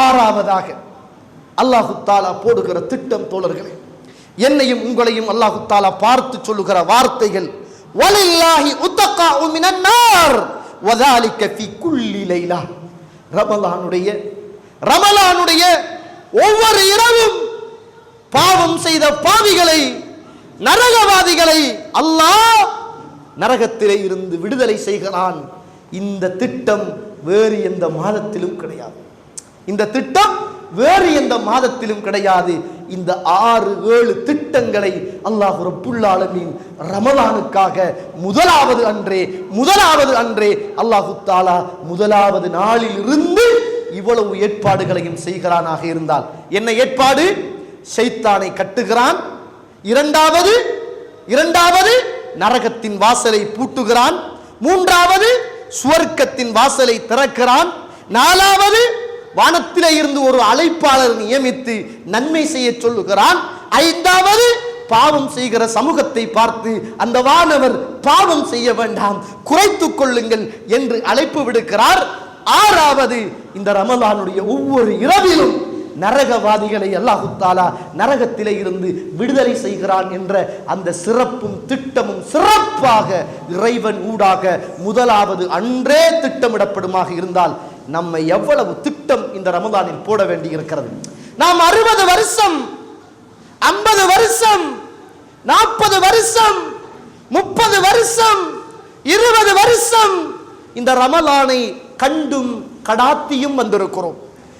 ஆறாவதாக அல்லாஹு தாலா போடுகிற திட்டம் தோழர்களே என்னையும் உங்களையும் அல்லாஹு தாலா பார்த்து சொல்லுகிற வார்த்தைகள் வலில்லாஹி உத்தக்கா உமினார் வதாலிக்க வதாலிக ஃபி குல்லி லைலா. ரமலானுடைய ரமலானுடைய ஒவ்வொரு இரவும் பாவம் செய்த பாவிகளை நரகவாதிகளை அல்லாஹ் நரகத்திலே இருந்து விடுதலை செய்கிறான். இந்த திட்டம் வேறு எந்த மாதத்திலும் கிடையாது. இந்த திட்டம் வேறு எந்த மாதத்திலும் கிடையாது. இந்த ஆறு ஏழு திட்டங்களை அல்லாஹ் ரப்புல் ரமலானுக்காக முதலாவது அன்றே முதலாவது அன்றே அல்லாஹு தாலா முதலாவது நாளில் இருந்து இவ்வளவு ஏற்பாடுகளையும் செய்கிறானாக இருந்தால். என்ன ஏற்பாடு? ஷைத்தானை கட்டுகிறான். இரண்டாவது இரண்டாவது நரகத்தின் வாசலை பூட்டுகிறான். மூன்றாவது சுவர்க்கத்தின் வாசலை திறக்கிறான். நாலாவது வானத்திலே இருந்து ஒரு அழைப்பாளர் நியமித்து நன்மை செய்ய சொல்லுகிறான். ஐந்தாவது பாவம் செய்கிற சமூகத்தை பார்த்து அந்த வானவர் பாவம் செய்ய வேண்டாம் குறைத்துக் கொள்ளுங்கள் என்று அழைப்பு விடுக்கிறார். ஆறாவது இந்த ரமலானுடைய ஒவ்வொரு இரவிலும் நரகவாதிகளை அல்லாஹுத்தாலா நரகத்திலே இருந்து விடுதலை செய்கிறான் என்ற அந்த சிறப்பும் திட்டமும் சிறப்பாக இறைவன் ஊடாக முதலாவது அன்றே திட்டமிடப்படுமாக இருந்தால் நம்மை எவ்வளவு திட்டம் இந்த ரமதானில் போட வேண்டி இருக்கிறது? நாம் அறுபது வருஷம் ஐம்பது வருஷம் நாற்பது வருஷம் முப்பது வருஷம் இருபது வருஷம் இந்த ரமலானை கண்டும் கடாத்தியும் வந்திருக்கிறோம்.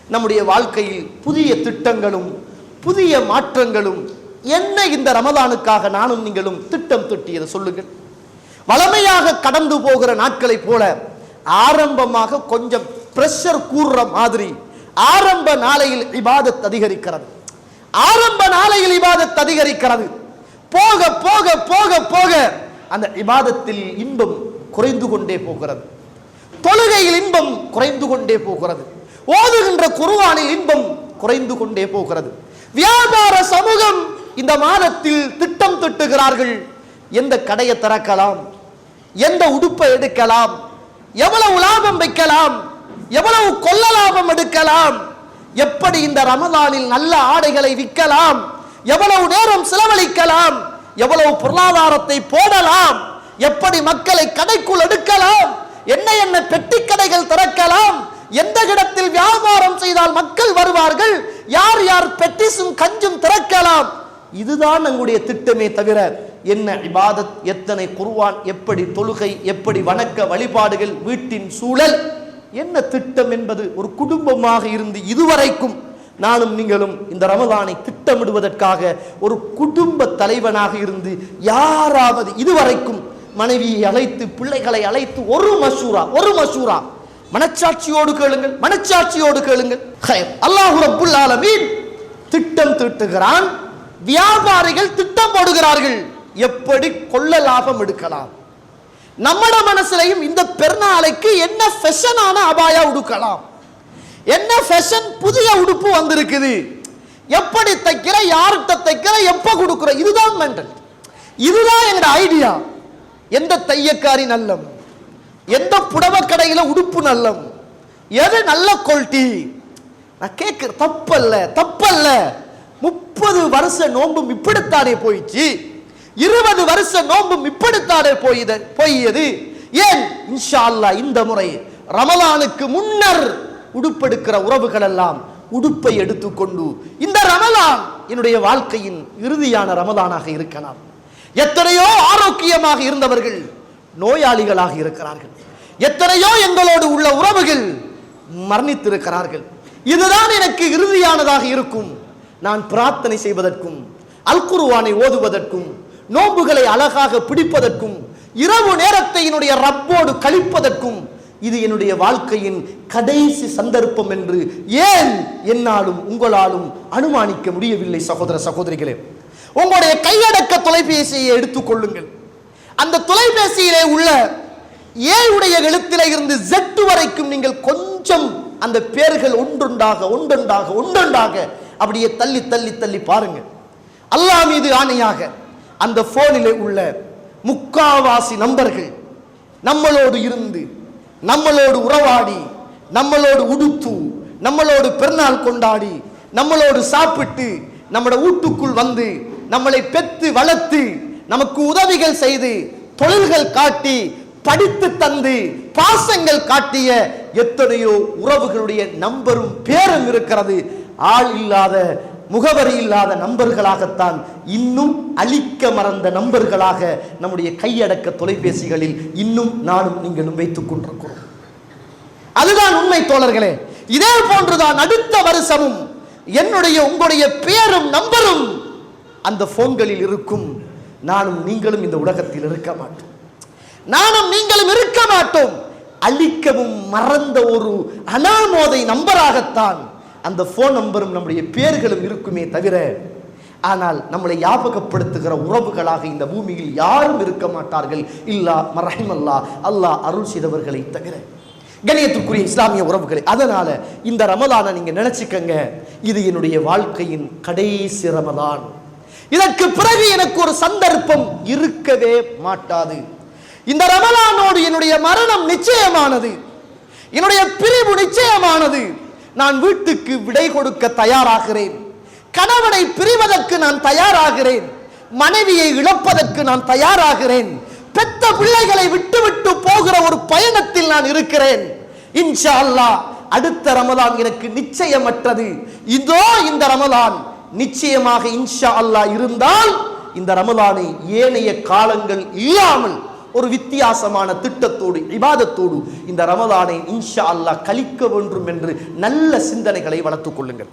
நம்முடைய வாழ்க்கையில் புதிய திட்டங்களும் புதிய மாற்றங்களும் என்ன இந்த ரமலானுக்காக நானும் நீங்களும் திட்டம் திட்டியதை சொல்லுங்கள். வளமையாக கடந்து போகிற நாட்களைப் போல ஆரம்பமாக கொஞ்சம் பிரஷர் கூறுற மாதிரி ஆரம்ப நாளையில் இபாதத் அதிகரிக்கிறது. ஆரம்ப நாளையில் இபாதத் அதிகரிக்கிறது. போக போக போக போக அந்த இபாதத்தில் இன்பம் குறைந்து கொண்டே போகிறது. தொழுகையில் இன்பம் குறைந்து கொண்டே போகிறது. ஓதுகின்ற குருவானில் இன்பம் குறைந்து கொண்டே போகிறது. வியாபார சமூகம் இந்த மாதத்தில் திட்டம் திட்டுகிறார்கள். எந்த கடையை திறக்கலாம்? எந்த உடுப்பை எடுக்கலாம்? எவ்வளவு லாபம் வைக்கலாம்? எவ்வளவு கொள்ள லாபம் எடுக்கலாம்? எப்படி இந்த ரமதானில் நல்ல ஆடைகளை விற்கலாம்? எவ்வளவு நேரம் செலவழிக்கலாம்? எவ்வளவு பொருளாதாரத்தை போடலாம்? எப்படி மக்களை கடைக்குள் எடுக்கலாம்? என்ன என்ன பெட்டி கடைகள் திறக்கலாம்? எந்த இடத்தில் வியாபாரம் செய்தால் மக்கள் வருவார்கள்? யார் யார் பெட்டிஸும் கஞ்சும் திறக்கலாம்? இதுதான் எங்களுடைய திட்டமே தவிர என்ன இபாதத் எத்தனை குருவான் எப்படி தொழுகை எப்படி வணக்க வழிபாடுகள் வீட்டின் சூழல். என்ன திட்டம் என்பது ஒரு குடும்பமாக இருந்து இதுவரைக்கும் நானும் நீங்களும் இந்த ரமலானை திட்டமிடுவதற்காக ஒரு குடும்ப தலைவனாக இருந்து யாராவது இதுவரைக்கும் மனைவியை அழைத்து பிள்ளைகளை அழைத்து ஒரு மசூரா ஒரு மசூரா மனச்சாட்சியோடு கேளுங்கள் மனச்சாட்சியோடு கேளுங்கள். அல்லாஹு அல்லாஹ் ஆலமீன் திட்டம் தீட்டுகிறான் வியாபாரிகள் திட்டம் போடுகிறார்கள் எப்படி கொள்ள லாபம் எடுக்கலாம்? நம்மட மனசுலையும் இந்த பெருநாளைக்கு என்ன ஃபெஷனான அபாயா உடுக்கலாம்? என்ன ஃபேஷன் புதிய உடுப்பு வந்திருக்குது? எப்படி தைக்கிற யார்கிட்ட தைக்கிற எப்ப கொடுக்குற? இதுதான் மென்டல் இதுதான் எங்க ஐடியா எந்த தையக்காரி நல்லம்? எந்த புடவை உடுப்பு நல்லம்? எது நல்ல குவாலிட்டி நான் கேட்கிற தப்பல்ல தப்பல்ல. முப்பது வருஷ நோன்பும் இப்படித்தானே போயிடுச்சு. இருபது வருஷ நோன்பும் இப்படித்தானே போயது போயது ஏன்? இன்ஷா அல்லா இந்த முறை ரமலானுக்கு முன்னர் உடுப்பெடுக்கிற உறவுகள் எல்லாம் உடுப்பை எடுத்துக்கொண்டு இந்த ரமலான் என்னுடைய வாழ்க்கையின் இறுதியான ரமலானாக இருக்கலாம். எத்தனையோ ஆரோக்கியமாக இருந்தவர்கள் நோயாளிகளாக இருக்கிறார்கள். எத்தனையோ எங்களோடு உள்ள உறவுகள் மரணித்திருக்கிறார்கள். இதுதான் எனக்கு இறுதியானதாக இருக்கும். நான் பிரார்த்தனை செய்வதற்கும் அல்குருவானை ஓதுவதற்கும் நோன்புகளை அழகாக பிடிப்பதற்கும் இரவு நேரத்தை என்னுடைய ரப்போடு கழிப்பதற்கும் இது என்னுடைய வாழ்க்கையின் கடைசி சந்தர்ப்பம் என்று ஏன் என்னாலும் உங்களாலும் அனுமானிக்க முடியவில்லை சகோதர சகோதரிகளே. உங்களுடைய கையடக்க தொலைபேசியை எடுத்துக்கொள்ளுங்கள் அந்த தொலைபேசியிலே உள்ள ஏவுடைய எழுத்தில இருந்து ஜெட்டு வரைக்கும் நீங்கள் கொஞ்சம் அந்த பேர்கள் ஒன்றொன்றாக ஒன்றொன்றாக ஒன்றொன்றாக அப்படியே தள்ளி தள்ளி தள்ளி பாருங்க அல்லாஹ் மீது ஆணையாக அந்த போனிலே உள்ள முக்காவாசி நம்பர்கள் நம்மளோடு இருந்து நம்மளோடு உறவாடி நம்மளோடு உடுத்து நம்மளோடு பெருநாள் கொண்டாடி நம்மளோடு சாப்பிட்டு நம்மளோட வீட்டுக்குள் வந்து நம்மளை பெத்து வளர்த்து நமக்கு உதவிகள் செய்து தொழில்கள் காட்டி படித்து தந்து பாசங்கள் காட்டிய எத்தனையோ உறவுகளுடைய நம்பரும் பேரும் இருக்கிறது. ஆள் இல்லாத முகவரி இல்லாத நம்பர்களாகத்தான் இன்னும் அழிக்க மறந்த நம்பர்களாக நம்முடைய கையடக்க தொலைபேசிகளில் இன்னும் நானும் நீங்களும் வைத்துக் கொண்டிருக்கிறோம். அதுதான் உண்மை தோழர்களே. இதே போன்றுதான் அடுத்த வருஷமும் என்னுடைய உங்களுடைய பேரும் நம்பரும் அந்த போன்களில் இருக்கும். நானும் நீங்களும் இந்த உலகத்தில் இருக்க மாட்டோம். நானும் நீங்களும் இருக்க மாட்டோம். அழிக்கவும் மறந்த ஒரு அனாமோதை நம்பராகத்தான் அந்த ஃபோன் நம்பரும் நம்முடைய பேர்களும் இருக்குமே தவிர ஆனால் நம்மளை ஞாபகப்படுத்துகிற உறவுகளாக இந்த பூமியில் யாரும் இருக்க மாட்டார்கள். இல்லா மரஹிமல்லா அல்லாஹ் அருள் செய்தவர்களை தவிர. கணியத்துக்குரிய இஸ்லாமிய உறவுகளை அதனால இந்த ரமதானை நீங்க நினைச்சுக்கங்க இது என்னுடைய வாழ்க்கையின் கடைசி ரமதான். இதற்கு பிறகு எனக்கு ஒரு சந்தர்ப்பம் இருக்கவே மாட்டாது. இந்த ரமலானோடு என்னுடைய மரணம் நிச்சயமானது. என்னுடைய பிரிவு நிச்சயமானது. நான் வீட்டுக்கு விடை கொடுக்க தயாராகிறேன். கணவனை பிரிவதற்கு நான் தயாராகிறேன். மனைவியை இழப்பதற்கு நான் தயாராகிறேன். பெத்த பிள்ளைகளை விட்டுவிட்டு போகிற ஒரு பயணத்தில் நான் இருக்கிறேன். இன்ஷா அல்லாஹ் அடுத்த ரமலான் எனக்கு நிச்சயமற்றது. இதோ இந்த ரமலான் நிச்சயமாக இன்ஷா அல்லாஹ் இருந்தால் இந்த ரமலானை ஏனைய காலங்கள் இல்லாமல் ஒரு வித்தியாசமான திட்டத்தோடு இபாதத்தோடு இந்த ரமதானை இன்ஷா அல்லாஹ் கழிக்க வேண்டும் என்று நல்ல சிந்தனைகளை வளர்த்துக் கொள்ளுங்கள்.